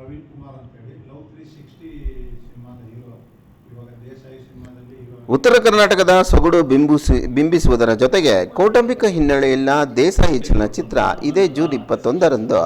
ಪ್ರವೀಣ್ ಕುಮಾರ್ ಅಂತೇಳಿ love three sixty ಸಿನಿಮಾದ hero ಇವಾಗ ದೇಸಾಯಿ ಸಿನಿಮಾದಲ್ಲಿ ಹೀರೋ ಉತ್ತರ ಕರ್ನಾಟಕದ ಸೊಗಡು ಬಿಂಬಿಸಿ ಬಿಂಬಿಸುವುದರ ಜೊತೆಗೆ ಕೌಟುಂಬಿಕ ಹಿನ್ನೆಲೆಯಲ್ಲ ದೇಸಾಯಿ ಚಲನಚಿತ್ರ ಇದೇ ಜೂನ್ ಇಪ್ಪತ್ತೊಂದರಂದು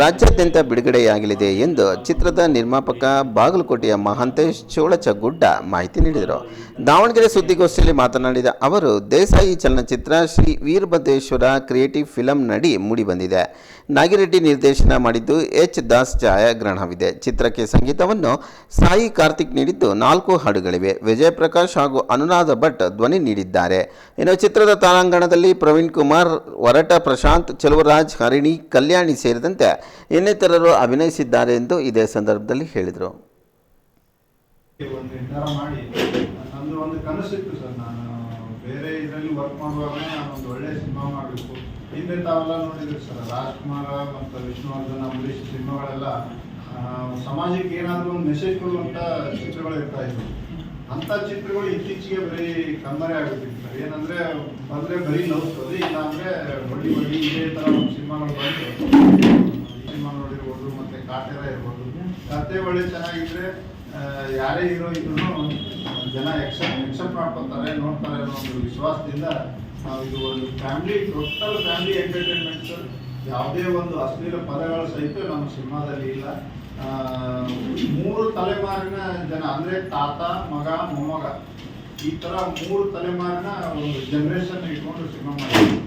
ರಾಜ್ಯಾದ್ಯಂತ ಬಿಡುಗಡೆಯಾಗಲಿದೆ ಎಂದು ಚಿತ್ರದ ನಿರ್ಮಾಪಕ ಬಾಗಲಕೋಟೆಯ ಮಹಾಂತೇಶ್ ಚೋಳಚಗುಡ್ಡ ಮಾಹಿತಿ ನೀಡಿದರು. ದಾವಣಗೆರೆ ಸುದ್ದಿಗೋಷ್ಠಿಯಲ್ಲಿ ಮಾತನಾಡಿದ ಅವರು, ದೇಸಾಯಿ ಚಲನಚಿತ್ರ ಶ್ರೀ ವೀರಭದ್ರೇಶ್ವರ ಕ್ರಿಯೇಟಿವ್ ಫಿಲಂ ನಡಿ ಮೂಡಿಬಂದಿದೆ. ನಾಗಿರೆಡ್ಡಿ ನಿರ್ದೇಶನ ಮಾಡಿದ್ದು ಎಚ್ ದಾಸ್ ಛಾಯಾಗ್ರಹಣವಿದೆ. ಚಿತ್ರಕ್ಕೆ ಸಂಗೀತವನ್ನು ಸಾಯಿ ಕಾರ್ತಿಕ್ ನೀಡಿದ್ದು ನಾಲ್ಕು ಹಾಡುಗಳಿವೆ. ವಿಜಯ್ ಪ್ರಕಾಶ್ ಹಾಗೂ ಅನುರಾಧ ಭಟ್ ಧ್ವನಿ ನೀಡಿದ್ದಾರೆ. ಇನ್ನು ಚಿತ್ರದ ತಾರಾಂಗಣದಲ್ಲಿ ಪ್ರವೀಣ್ ಕುಮಾರ್ ವರಟ ಪ್ರಶಾಂತ್, ಚೆಲುವರಾಜ್, ಹರಿಣಿ, ಕಲ್ಯಾಣಿ ಸೇರಿದಂತೆ ಇನ್ನಿತರರು ಅಭಿನಯಿಸಿದ್ದಾರೆ ಎಂದು ಇದೇ ಸಂದರ್ಭದಲ್ಲಿ ಹೇಳಿದರು. ಬೇರೆ ಇದರಲ್ಲಿ ವರ್ಕ್ ಒಳ್ಳೆ ಸಿನಿಮಾ ಮಾಡಬೇಕು. ಹಿಂದೆ ತಾವೆಲ್ಲ ನೋಡಿದ್ರಿ ಸರ್. ರಾಜ್ಕುಮಾರ ಮತ್ತು ವಿಷ್ಣುವರ್ಧನ್ ಅಂಬರೀಷ್ ಸಿನಿಮಾಗಳೆಲ್ಲ ಸಮಾಜಕ್ಕೆ ಏನಾದರೂ ಒಂದು ಮೆಸೇಜ್ ಕೊಡುವಂಥ ಚಿತ್ರಗಳು ಇರ್ತಾ ಇದ್ವು. ಅಂಥ ಚಿತ್ರಗಳು ಇತ್ತೀಚೆಗೆ ಬರೀ ಕಣ್ಮರೆ ಆಗುತ್ತಿತ್ತು ಸರ್. ಏನಂದ್ರೆ ಬಂದ್ರೆ ಬರೀ ಲವ್ ಸ್ಟೋರಿ ಇಲ್ಲ ಅಂದ್ರೆ ಹೊಡಿ ಹೊಡಿ ಇದೇ ಥರ ಒಂದು ಸಿನಿಮಾಗಳು ಬಂದು ಸಿನಿಮಾ ನೋಡಿರ್ಬೋದು ಮತ್ತೆ ಕಾಟೇರ ಇರ್ಬೋದು. ಕತೆ ಒಳ್ಳೆ ಚೆನ್ನಾಗಿದ್ರೆ ಆ, ಯಾರೇ ಹೀರೋ ಇದ್ರು ಜನ ಎಕ್ಸೆಪ್ಟ್ ಎಕ್ಸೆಪ್ಟ್ ಮಾಡ್ಕೊತಾರೆ ನೋಡ್ತಾರೆ ಅನ್ನೋ ಒಂದು ವಿಶ್ವಾಸದಿಂದ ನಾವು ಇದು ಒಂದು ಫ್ಯಾಮಿಲಿ ಟೋಟಲ್ ಫ್ಯಾಮಿಲಿ ಎಂಟರ್ಟೈನ್ಮೆಂಟ್ ಯಾವುದೇ ಒಂದು ಅಶ್ಲೀಲ ಪದಗಳು ಸಹಿತ ನಮ್ಮ ಸಿನಿಮಾದಲ್ಲಿ ಇಲ್ಲ. ಮೂರು ತಲೆಮಾರಿನ ಜನ, ಅಂದರೆ ತಾತ, ಮಗ, ಮೊಮ್ಮಗ, ಈ ಥರ ಮೂರು ತಲೆಮಾರಿನ ಒಂದು ಜನರೇಷನ್ ಇಟ್ಕೊಂಡು ಸಿನಿಮಾ ಮಾಡಿದ್ವಿ